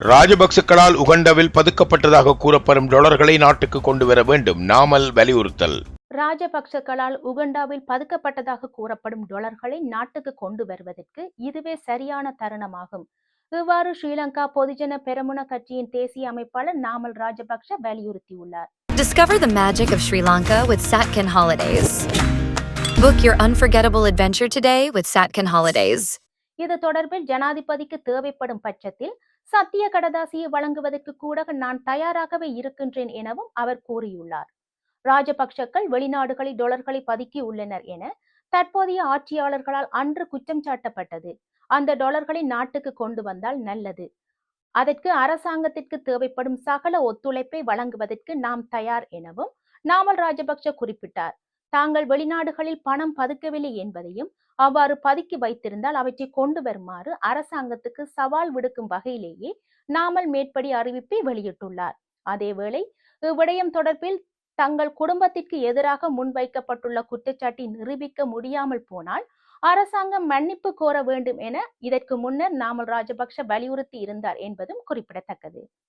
ராஜபக்சக்களால் உகண்டவில் பதுக்கப்பட்டதாக கூறப்படும் டாலர்களை நாட்டுக்கு கொண்டு வர வேண்டும் நாமல் வலியுறுத்தல் ராஜபக்சக்களால் உகண்டாவில் பதுக்கப்பட்டதாக கூறப்படும் டொலர்களை நாட்டுக்கு கொண்டு வருவதற்கு இதுவே சரியான தருணமாகும் இவ்வாறு ஸ்ரீலங்கா பொதுஜன பெரமுன கட்சியின் தேசிய அமைப்பாளர் நாமல் ராஜபக்ஷ வலியுறுத்தியுள்ளார் Discover the magic of Sri Lanka with Satkin Holidays. Book your unforgettable adventure today with Satkin Holidays. இது தொடர்பில் ஜனாதிபதிக்கு தேவைப்படும் பட்சத்தில் சத்திய கடதாசியை வழங்குவதற்கு கூட நான் தயாராகவே இருக்கின்றேன் எனவும் அவர் கூறியுள்ளார். ராஜபக்ஷக்கள் வெளிநாடுகளில் டொலர்களை பதுக்கி உள்ளனர் என தற்போதைய ஆட்சியாளர்களால் அன்று குற்றம் சாட்டப்பட்டது. அந்த டொலர்களை நாட்டுக்கு கொண்டு வந்தால் நல்லது. அதற்கு அரசாங்கத்திற்கு தேவைப்படும் சகல ஒத்துழைப்பை வழங்குவதற்கு நாம் தயார் எனவும் நாமல் ராஜபக்ஷ குறிப்பிட்டார். தாங்கள் வெளிநாடுகளில் பணம் பதுக்கவில்லை என்பதையும் அவ்வாறு பதுக்கி வைத்திருந்தால் அவற்றை கொண்டு வருமாறு அரசாங்கத்துக்கு சவால் விடுக்கும் வகையிலேயே நாமல் மேற்படி அறிவிப்பை வெளியிட்டுள்ளார். அதேவேளை இவ்விடயம் தொடர்பில் தங்கள் குடும்பத்திற்கு எதிராக முன்வைக்கப்பட்டுள்ள குற்றச்சாட்டை நிரூபிக்க முடியாமல் போனால் அரசாங்கம் மன்னிப்பு கோர வேண்டும் என இதற்கு முன்னர் நாமல் ராஜபக்ஷ வலியுறுத்தி இருந்தார் என்பதும் குறிப்பிடத்தக்கது.